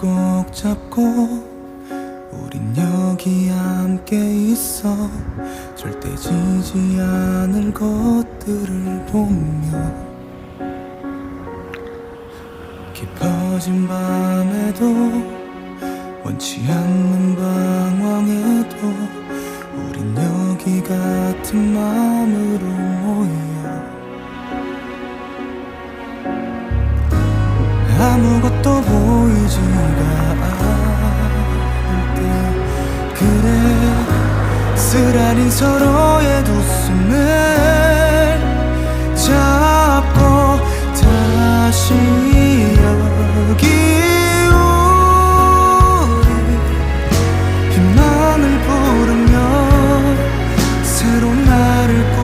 꼭 잡고 우린 여기 함께 있어. 절대 지지 않을 것들을 보며 깊어진 밤에도 원치 않는 방황에도 우린 여기 같은 마음으로 모여. 아무것도 보이지 그래 쓰라린 서로